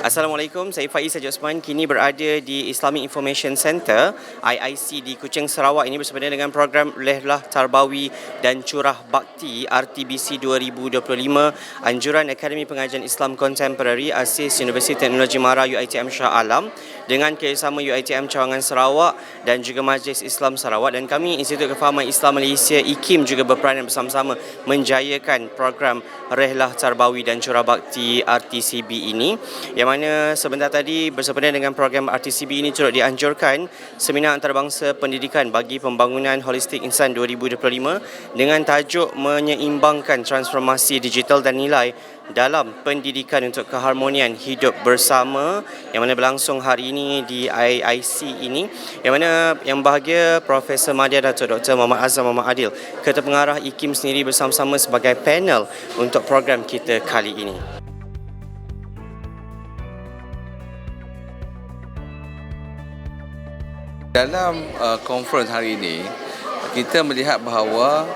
Assalamualaikum, saya Faiz Haji Osman kini berada di Islamic Information Center IIC di Kuching Sarawak. Ini bersama dengan program Lehlah Tarbawi dan Curah Bakti RTBC 2025 Anjuran Akademi Pengajian Islam Contemporary ASIS Universiti Teknologi Mara UiTM Shah Alam dengan kerjasama UiTM Cawangan Sarawak dan juga Majlis Islam Sarawak. Dan kami Institut Kefahaman Islam Malaysia IKIM juga berperanan bersama-sama menjayakan program Rehlah Tarbawi dan Curah Bakti RTCB ini. Yang mana sebentar tadi bersempena dengan program RTCB ini turut dianjurkan seminar antarabangsa pendidikan bagi pembangunan holistik insan 2025 dengan tajuk menyeimbangkan transformasi digital dan nilai dalam pendidikan untuk keharmonian hidup bersama yang mana berlangsung hari ini di IIC ini yang mana yang bahagia Profesor Madya Datuk Dr. Muhammad Azam Muhammad Adil Ketua Pengarah IKIM sendiri bersama-sama sebagai panel untuk program kita kali ini. Dalam uh, conference hari ini, kita melihat bahawa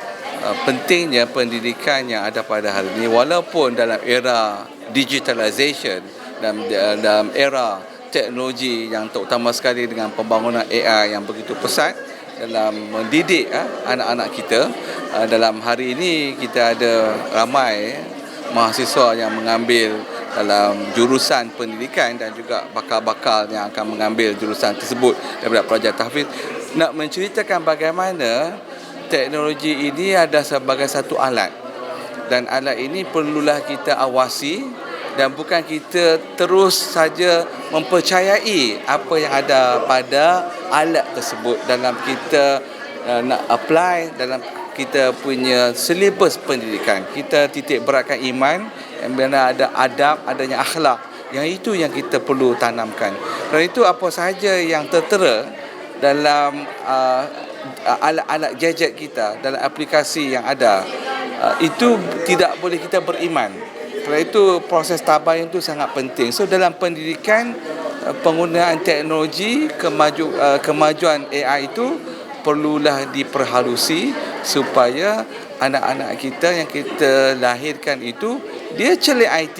pentingnya pendidikan yang ada pada hari ini walaupun dalam era digitalization dan dalam, dalam era teknologi yang terutama sekali dengan pembangunan AI yang begitu pesat dalam mendidik uh, anak-anak kita uh, dalam hari ini kita ada ramai mahasiswa yang mengambil dalam jurusan pendidikan dan juga bakal-bakal yang akan mengambil jurusan tersebut daripada pelajar tahfiz. Nak menceritakan bagaimana teknologi ini ada sebagai satu alat dan alat ini perlulah kita awasi dan bukan kita terus saja mempercayai apa yang ada pada alat tersebut dalam kita uh, nak apply dalam kita punya silibus pendidikan kita titik beratkan iman mana ada adab, adanya akhlak. Yang itu yang kita perlu tanamkan. Dan itu apa sahaja yang tertera dalam uh, alat-alat gadget kita, dalam aplikasi yang ada, uh, itu tidak boleh kita beriman. Kerana itu proses tabayun itu sangat penting. So dalam pendidikan uh, penggunaan teknologi kemaju, uh, kemajuan AI itu perlulah diperhalusi supaya anak-anak kita yang kita lahirkan itu dia celik IT,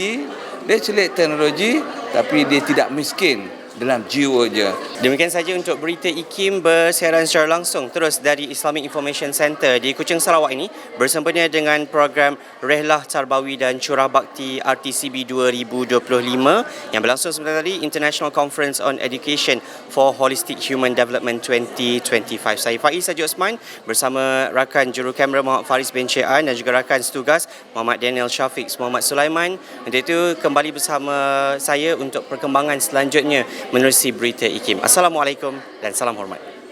dia celik teknologi tapi dia tidak miskin dalam jiwa je. Demikian saja untuk berita IKIM bersiaran secara langsung terus dari Islamic Information Center di Kuching Sarawak ini bersempena dengan program Rehlah Tarbawi dan Curah Bakti RTCB 2025 yang berlangsung sebentar tadi International Conference on Education for Holistic Human Development 2025. Saya Faiz Haji Osman bersama rakan juru kamera Muhammad Faris bin Ciean dan juga rakan setugas Muhammad Daniel Syafiq Muhammad Sulaiman. Untuk itu kembali bersama saya untuk perkembangan selanjutnya menerusi berita IKIM. Assalamualaikum dan salam hormat.